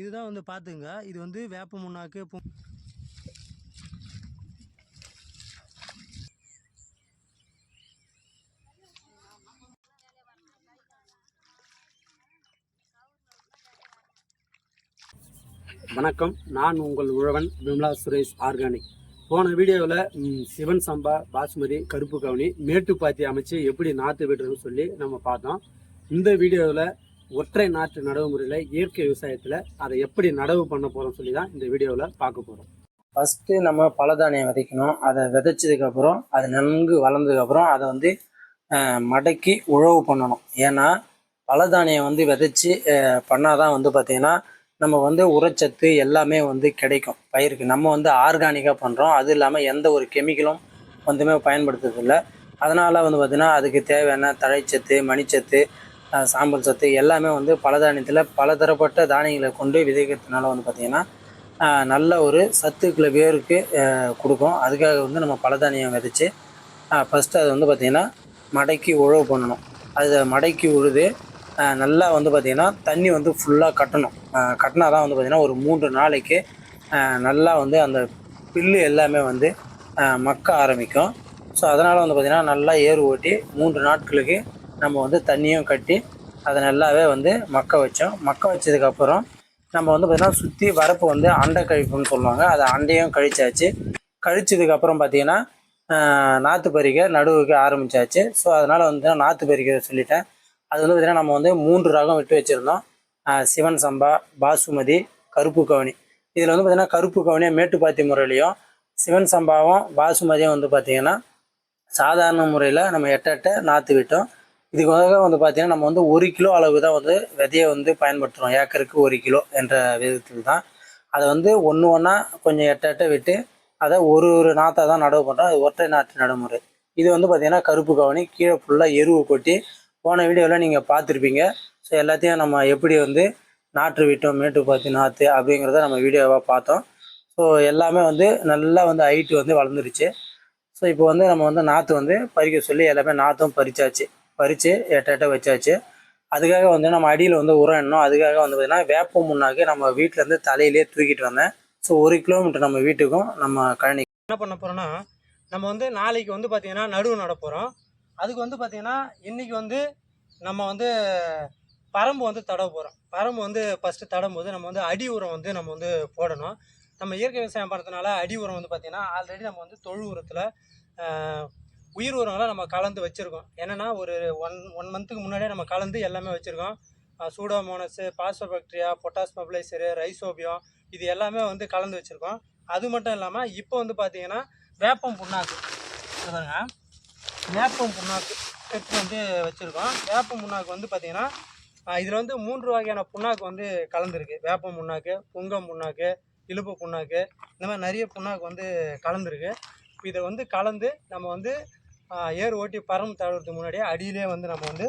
இதுதான் வந்து பார்த்துங்க இது வந்து வேப்ப முன்னாக்கு வணக்கம். நான் உங்கள் உழவன் விமலா சுரேஷ் ஆர்கானிக். போன வீடியோவில் சிவன் சம்பா பாஸ்மதி கருப்பு கவுனி மேட்டுப்பாத்தி அமைச்சு எப்படி நாற்று விடுறதுன்னு சொல்லி நம்ம பார்த்தோம். இந்த வீடியோவில் ஒற்றை நாற்று நடவு முறையில் இயற்கை விவசாயத்தில் அதை எப்படி நடவு பண்ண போகிறோம் சொல்லி தான் இந்த வீடியோவில் பார்க்க போகிறோம் ஃபஸ்ட்டு நம்ம பலதானியம் விதைக்கணும். அதை விதைச்சதுக்கப்புறம் அது நன்கு வளர்ந்ததுக்கப்புறம் அதை வந்து மடக்கி உழவு பண்ணணும். ஏன்னா பலதானியம் வந்து விதைச்சி பண்ணால் தான் வந்து பார்த்திங்கன்னா நம்ம வந்து உரச்சத்து எல்லாமே வந்து கிடைக்கும். பயிருக்கு நம்ம வந்து ஆர்கானிக்காக பண்ணுறோம் அது இல்லாமல் எந்த ஒரு கெமிக்கலும் வந்துமே பயன்படுத்துறதில்லை. அதனால் வந்து பார்த்திங்கன்னா அதுக்கு தேவையான தழைச்சத்து மணிச்சத்து சாம்பல் சத்து எல்லாமே வந்து பலதானியத்தில் பலதரப்பட்ட தானியங்களை கொண்டு விதைக்கிறதுனால வந்து பார்த்திங்கன்னா நல்ல ஒரு சத்துக்களை வேருக்கு கொடுக்கும். அதுக்காக வந்து நம்ம பலதானியம் விதைச்சி ஃபஸ்ட்டு அது வந்து பார்த்திங்கன்னா மடக்கி உழவு பண்ணணும். அது மடக்கி உழுது நல்லா வந்து பார்த்திங்கன்னா தண்ணி வந்து ஃபுல்லாக கட்டணும். கட்டினா தான் வந்து பார்த்திங்கன்னா ஒரு மூன்று நாளைக்கு நல்லா வந்து அந்த புல்லு எல்லாமே வந்து மக்க ஆரம்பிக்கும். ஸோ அதனால் வந்து பார்த்திங்கன்னா நல்லா ஏறு ஓட்டி மூன்று நாட்களுக்கு நம்ம வந்து தண்ணியும் கட்டி அதை நல்லாவே வந்து மக்க வச்சோம். மக்க வச்சதுக்கப்புறம் நம்ம வந்து பார்த்திங்கன்னா சுற்றி வரப்பு வந்து அண்டை கழிப்புன்னு சொல்லுவாங்க. அதை அண்டையும் கழிச்சாச்சு. கழிச்சதுக்கப்புறம் பார்த்தீங்கன்னா நாற்று பறிக்க நடுவுக்கு ஆரம்பிச்சாச்சு. ஸோ அதனால் வந்து நாற்று பறிக்க சொல்லிட்டேன். அது வந்து பார்த்திங்கன்னா நம்ம வந்து மூன்று ரகம் விட்டு வச்சுருந்தோம். சிவன் சம்பா பாசுமதி கருப்பு கவனி. இதில் வந்து பார்த்திங்கன்னா கருப்பு கவுனியை மேட்டுப்பாத்தி முறையிலையும் சிவன் சம்பாவும் பாசுமதியும் வந்து பார்த்திங்கன்னா சாதாரண முறையில் நம்ம எட்ட எட்ட நாற்று விட்டோம். இதுக்காக வந்து பார்த்திங்கன்னா நம்ம வந்து ஒரு கிலோ அளவு தான் வந்து விதையை வந்து பயன்படுத்துகிறோம் ஏக்கருக்கு ஒரு கிலோ என்ற விதத்தில் தான் அதை வந்து ஒன்று ஒன்றா கொஞ்சம் எட்ட எட்ட விட்டு அதை ஒரு ஒரு நாற்றை தான் நடவு பண்ணுறோம் அது ஒற்றை நாற்று நடைமுறை. இது வந்து பார்த்திங்கன்னா கருப்பு கவனி கீழே ஃபுல்லாக எருவு கொட்டி போன வீடியோவில் நீங்கள் பார்த்துருப்பீங்க. ஸோ எல்லாத்தையும் நம்ம எப்படி வந்து நாற்று விட்டோம் மேட்டு பார்த்து நாற்று அப்படிங்கிறத நம்ம வீடியோவாக பார்த்தோம். ஸோ எல்லாமே வந்து நல்லா வந்து ஹைட்டு வந்து வளர்ந்துருச்சு. ஸோ இப்போ வந்து நம்ம வந்து நாற்று வந்து பறிக்க சொல்லி எல்லாமே நாற்றும் பறிச்சாச்சு. பறித்து எட்ட வச்சாச்சு. அதுக்காக வந்து நம்ம அடியில் வந்து உரம் இன்னும் அதுக்காக வந்து பார்த்திங்கன்னா வேப்ப முன்னாக்கு நம்ம வீட்டிலேருந்து தலையிலே தூக்கிட்டு வந்தேன். ஸோ ஒரு கிலோமீட்டர் நம்ம வீட்டுக்கும் நம்ம கழனி என்ன பண்ண போகிறோன்னா நம்ம வந்து நாளைக்கு வந்து பார்த்திங்கன்னா நடுவு நட போகிறோம் அதுக்கு வந்து பார்த்திங்கன்னா இன்றைக்கி வந்து நம்ம வந்து பரம்பு வந்து தடவ போகிறோம் பரம்பு வந்து ஃபஸ்ட்டு தடும் போது நம்ம வந்து அடி உரம் வந்து நம்ம வந்து போடணும். நம்ம இயற்கை விவசாயம் பண்ணுறதுனால அடி உரம் வந்து பார்த்திங்கன்னா ஆல்ரெடி நம்ம வந்து தொழு உரத்தில் உயிர் உரங்களை நம்ம கலந்து வச்சுருக்கோம். என்னென்னா ஒரு ஒன் ஒன் மந்த்துக்கு முன்னாடியே நம்ம கலந்து எல்லாமே வச்சுருக்கோம். Pseudomonas phosphobacteria potash mobiliser rhizobium இது எல்லாமே வந்து கலந்து வச்சுருக்கோம். அது மட்டும் இல்லாமல் இப்போ வந்து பார்த்திங்கன்னா வேப்பம் புண்ணாக்கு. இங்க பாருங்க. வேப்பம் புண்ணாக்கு எடுத்து வந்து வச்சுருக்கோம். வேப்பம் புண்ணாக்கு வந்து பார்த்திங்கன்னா இதில் வந்து மூன்று வகையான புண்ணாக்கு வந்து கலந்துருக்கு. வேப்பம் புண்ணாக்கு புங்கம் புண்ணாக்கு இழுப்பு புண்ணாக்கு இந்த மாதிரி நிறைய புண்ணாக்கு வந்து கலந்துருக்கு. இதை வந்து கலந்து நம்ம வந்து ஏர் ஓட்டி பரம் தழுவுறதுக்கு முன்னாடியே அடியிலே வந்து நம்ம வந்து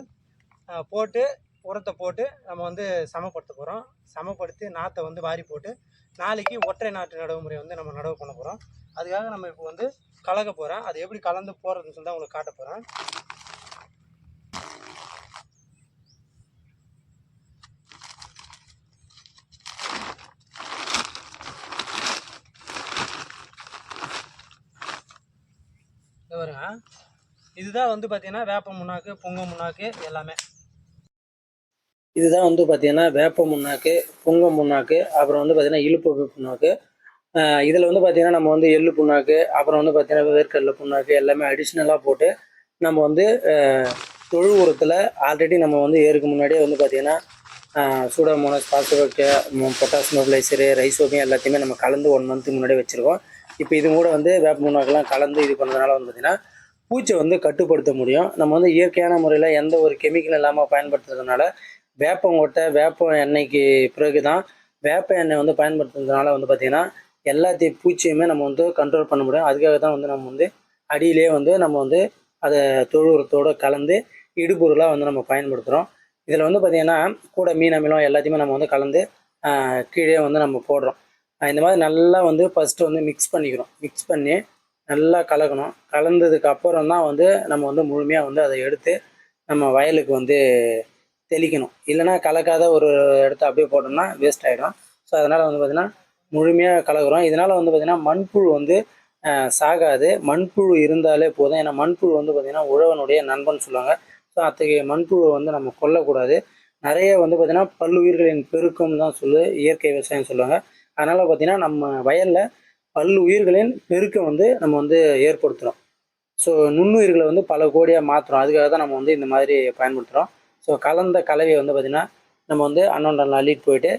போட்டு உரத்தை போட்டு நம்ம வந்து சமப்படுத்த போகிறோம் சமப்படுத்தி நாற்றை வந்து வாரி போட்டு நாளைக்கு ஒற்றை நாற்று நடவு முறை வந்து நம்ம நடவு பண்ண போகிறோம் அதுக்காக நம்ம இப்போ வந்து கலக்க போகிறேன் அது எப்படி கலந்து போகிறதுன்னு சொல்லி தான் உங்களுக்கு காட்ட போகிறேன் இது பாருங்க இதுதான் வந்து பார்த்தீங்கன்னா வேப்ப முன்னாக்கு பொங்க முன்னாக்கு எல்லாமே. இதுதான் வந்து பார்த்தீங்கன்னா வேப்ப முன்னாக்கு புங்க முன்னாக்கு அப்புறம் வந்து பார்த்தீங்கன்னா இழுப்பு புண்ணாக்கு இதில் வந்து பார்த்தீங்கன்னா நம்ம வந்து எள்ளு புண்ணாக்கு அப்புறம் வந்து பார்த்தீங்கன்னா வேர்க்கடலை புண்ணாக்கு எல்லாமே அடிஷ்னலாக போட்டு நம்ம வந்து தொழு உரத்தில் ஆல்ரெடி நம்ம வந்து ஏறுக்கு முன்னாடியே வந்து பார்த்தீங்கன்னா சூடாமோனஸ் பாஸ்போர்ட்டு பொட்டாஸ் மொபிலைசரு ரைசோபியம் எல்லாத்தையுமே நம்ம கலந்து ஒன் மந்த்துக்கு முன்னாடியே வச்சுருக்கோம். இப்போ இது கூட வந்து வேப்ப முன்னாக்கெல்லாம் கலந்து இது பண்ணுறதுனால வந்து பார்த்தீங்கன்னா பூச்சை வந்து கட்டுப்படுத்த முடியும். நம்ம வந்து இயற்கையான முறையில் எந்த ஒரு கெமிக்கல் இல்லாமல் பயன்படுத்துறதுனால வேப்பங்கொட்டை வேப்ப எண்ணெய்க்கு பிறகு தான் வேப்ப எண்ணெய் வந்து பயன்படுத்துறதுனால வந்து பார்த்திங்கன்னா எல்லாத்தையும் பூச்சியுமே நம்ம வந்து கண்ட்ரோல் பண்ண முடியும். அதுக்காக தான் வந்து நம்ம வந்து அடியிலே வந்து நம்ம வந்து அதை தொழு கலந்து இடுபொருளாக வந்து நம்ம பயன்படுத்துகிறோம் இதில் வந்து பார்த்திங்கன்னா கூட மீன் அமிலம் எல்லாத்தையுமே நம்ம வந்து கலந்து கீழே வந்து நம்ம போடுறோம். இந்த மாதிரி நல்லா வந்து ஃபஸ்ட்டு வந்து மிக்ஸ் பண்ணிக்கிறோம். மிக்ஸ் பண்ணி நல்லா கலக்கணும். கலந்ததுக்கு அப்புறம் தான் வந்து நம்ம வந்து முழுமையாக வந்து அதை எடுத்து நம்ம வயலுக்கு வந்து தெளிக்கணும். இல்லைன்னா கலக்காத ஒரு இடத்த அப்படியே போட்டோம்னா வேஸ்ட் ஆகிடும் ஸோ அதனால் வந்து பார்த்திங்கன்னா முழுமையாக கலக்குறோம். இதனால் வந்து பார்த்திங்கன்னா மண்புழு வந்து சாகாது. மண்புழு இருந்தாலே போதும். ஏன்னா மண்புழு வந்து பார்த்திங்கன்னா உழவனுடைய நண்பன் சொல்லுவாங்க. ஸோ அத்தகைய மண்புழுவை வந்து நம்ம கொல்லக்கூடாது. நிறைய வந்து பார்த்திங்கன்னா பல்லுயிர்களின் பெருக்கம் தான் சொல்லு இயற்கை விவசாயம் சொல்லுவாங்க. அதனால் பார்த்திங்கன்னா நம்ம வயலில் பல்லுயிர்களின் பெருக்கம் வந்து நம்ம வந்து ஏற்படுத்துகிறோம் ஸோ நுண்ணுயிர்களை வந்து பல கோடியாக மாற்றுறோம் அதுக்காக தான் நம்ம வந்து இந்த மாதிரி பயன்படுத்துகிறோம் ஸோ கலந்த கலவையை வந்து பார்த்திங்கன்னா நம்ம வந்து அன்னொன்றில் அள்ளிட்டு போயிட்டு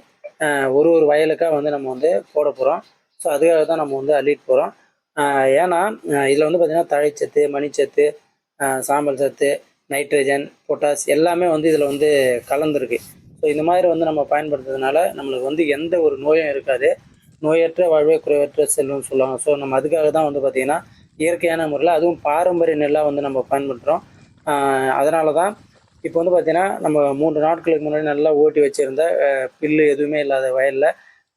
ஒரு ஒரு வயலுக்காக வந்து நம்ம வந்து போட போகிறோம் ஸோ அதுக்காக தான் நம்ம வந்து அள்ளிட்டு போகிறோம் ஏன்னா இதில் வந்து பார்த்திங்கன்னா தழைச்சத்து மணிச்சத்து சாம்பல் சத்து நைட்ரஜன் பொட்டாஸ் எல்லாமே வந்து இதில் வந்து கலந்துருக்கு. ஸோ இந்த மாதிரி வந்து நம்ம பயன்படுத்துறதுனால நம்மளுக்கு வந்து எந்த ஒரு நோயும் இருக்காது. நோயற்ற வாழ்வே குறைவற்ற செல்வம்னு சொல்லுவாங்க ஸோ நம்ம அதுக்காக தான் வந்து பார்த்திங்கன்னா இயற்கையான முறையில் அதுவும் பாரம்பரிய நெல்லாக வந்து நம்ம பயன்படுத்துகிறோம் அதனால தான் இப்போ வந்து பார்த்திங்கன்னா நம்ம மூன்று நாட்களுக்கு முன்னாடி நல்லா ஓட்டி வச்சுருந்த புல்லு எதுவுமே இல்லாத வயலில்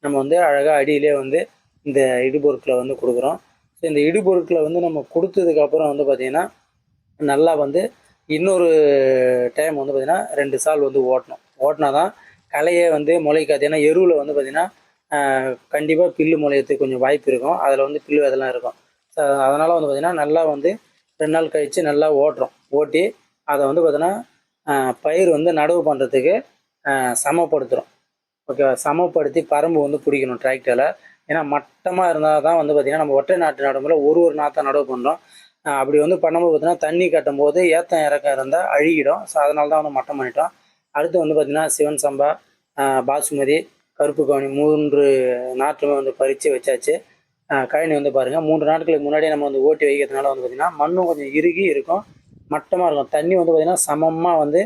நம்ம வந்து அழகாக அடியிலே வந்து இந்த இடுபொருட்களை வந்து கொடுக்குறோம். ஸோ இந்த இடுபொருட்களை வந்து நம்ம கொடுத்ததுக்கப்புறம் வந்து பார்த்திங்கன்னா நல்லா வந்து இன்னொரு டைம் வந்து பார்த்திங்கன்னா ரெண்டு சால் வந்து ஓட்டணும். ஓட்டினா தான் களையே வந்து முளைக்காது. ஏன்னா எருவில் வந்து பார்த்திங்கன்னா கண்டிப்பாக பில்லு முளையத்துக்கு கொஞ்சம் வாய்ப்பு இருக்கும். அதில் வந்து பில்லு அதெல்லாம் இருக்கும். ஸோ அதனால் வந்து பார்த்திங்கன்னா நல்லா வந்து ரெண்டு நாள் கழித்து நல்லா ஓட்டுறோம். ஓட்டி அதை வந்து பார்த்திங்கன்னா பயிர் வந்து நடவு பண்ணுறதுக்கு சமப்படுத்துகிறோம் ஓகேவா சமப்படுத்தி பரம்பு வந்து பிடிக்கணும் டிராக்டரில் ஏன்னா மட்டமாக இருந்தால் தான் வந்து பார்த்திங்கன்னா நம்ம ஒற்றை நாட்டு நடுமுறை ஒரு ஒரு நாற்றை நடவு பண்ணுறோம் அப்படி வந்து பண்ணும்போது பார்த்திங்கன்னா தண்ணி கட்டும் போது ஏத்தம் இறக்கம் இருந்தால் அழுகிடும். ஸோ அதனால தான் வந்து மட்டம் பண்ணிட்டோம். அடுத்து வந்து பார்த்திங்கன்னா சிவன் சம்பா பாசுமதி கருப்பு கவனி மூன்று நாற்றுமே வந்து பறித்து வச்சாச்சு. கழனி வந்து பாருங்கள் மூன்று நாட்களுக்கு முன்னாடியே நம்ம வந்து ஓட்டி வைக்கிறதுனால வந்து பார்த்திங்கன்னா மண்ணும் கொஞ்சம் இறுகி இருக்கும். மட்டமாக இருக்கும். தண்ணி வந்து பார்த்திங்கன்னா சமமாக வந்து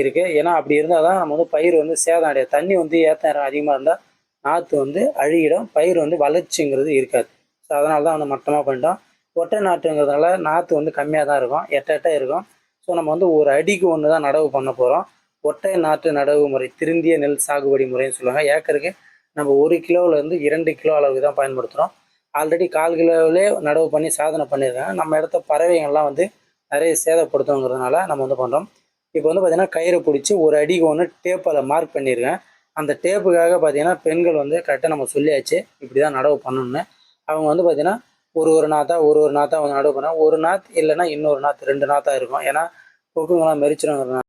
இருக்குது ஏன்னா அப்படி இருந்தால் தான் நம்ம வந்து பயிர் வந்து சேதம் அடையாது தண்ணி வந்து ஏத்தம் அதிகமாக இருந்தால் நாற்று வந்து அழுகிடும். பயிர் வந்து வளர்ச்சிங்கிறது இருக்காது. ஸோ அதனால தான் வந்து மட்டமாக பண்ணிட்டோம். ஒற்றை நாற்றுங்கிறதுனால நாற்று வந்து கம்மியாக தான் இருக்கும். எட்ட எட்ட இருக்கும். ஸோ நம்ம வந்து ஒரு அடிக்கு ஒன்று தான் நடவு பண்ண போகிறோம் ஒற்றை நாற்று நடவு முறை திருந்திய நெல் சாகுபடி முறைன்னு சொல்லுவாங்க. ஏக்கருக்கு நம்ம ஒரு கிலோவிலேருந்து இரண்டு கிலோ அளவுக்கு தான் பயன்படுத்துகிறோம் ஆல்ரெடி கால் கிலோவிலே நடவு பண்ணி சாதனை பண்ணியிருக்காங்க நம்ம இடத்த பறவைகள்லாம் வந்து நிறைய சேதப்படுத்துங்கிறதுனால நம்ம வந்து பண்ணுறோம் இப்போ வந்து பார்த்திங்கன்னா கயிறை பிடிச்சி ஒரு அடிக்கு ஒன்று டேப்பில் மார்க் பண்ணியிருக்கேன் அந்த டேப்புக்காக பார்த்தீங்கன்னா பெண்கள் வந்து கரெக்டாக நம்ம சொல்லியாச்சு. இப்படி தான் நடவு பண்ணணும்னு. அவங்க வந்து பார்த்திங்கன்னா ஒரு ஒரு நாத்தா ஒரு ஒரு நாத்தா வந்து நடவு பண்ணால் ஒரு நாத் இல்லைன்னா இன்னொரு நாத் ரெண்டு நாத்தா இருக்கும். ஏன்னா கொக்குங்களாம் மெரிச்சிடுங்கிறதுனால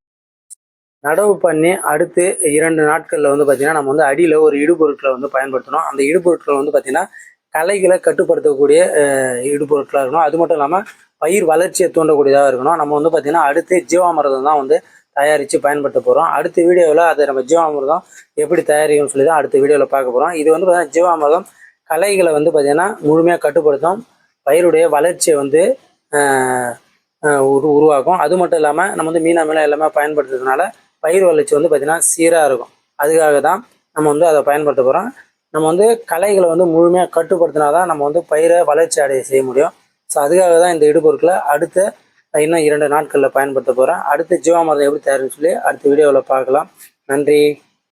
நடவு பண்ணி அடுத்து இரண்டு நாட்களில் வந்து பார்த்திங்கன்னா நம்ம வந்து அடியில் ஒரு இடுபொருட்களை வந்து பயன்படுத்தணும். அந்த இடுபொருட்கள் வந்து பார்த்திங்கன்னா களைகளை கட்டுப்படுத்தக்கூடிய இடுபொருட்களாக இருக்கணும். அது மட்டும் இல்லாமல் பயிர் வளர்ச்சியை தூண்டக்கூடியதாக இருக்கணும். நம்ம வந்து பார்த்திங்கன்னா அடுத்து ஜீவாமிரதம் தான் வந்து தயாரித்து பயன்படுத்த போகிறோம் அடுத்த வீடியோவில் அதை நம்ம ஜீவாமிரதம் எப்படி தயாரிக்கணும்னு சொல்லி தான் அடுத்த வீடியோவில் பார்க்க போகிறோம் இது வந்து பார்த்திங்கன்னா ஜீவாமிரதம் களைகளை வந்து பார்த்திங்கன்னா முழுமையாக கட்டுப்படுத்தும் பயிருடைய வளர்ச்சியை வந்து உரு உருவாக்கும். அது மட்டும் இல்லாமல் நம்ம வந்து மீனா மீனா எல்லாமே பயன்படுத்துறதுனால பயிர் வளர்ச்சி வந்து பார்த்திங்கன்னா சீராக இருக்கும். அதுக்காக தான் நம்ம வந்து அதை பயன்படுத்த போகிறோம் நம்ம வந்து களைகளை வந்து முழுமையாக கட்டுப்படுத்தினா தான் நம்ம வந்து பயிரை வளர்ச்சி அடைய செய்ய முடியும். ஸோ அதுக்காக தான் இந்த இடுபொருட்களை அடுத்த இன்னும் இரண்டு நாட்களில் பயன்படுத்த போகிறேன் அடுத்து ஜீவாமிரதம் எப்படி தயாருன்னு சொல்லி அடுத்த வீடியோவில் பார்க்கலாம். நன்றி.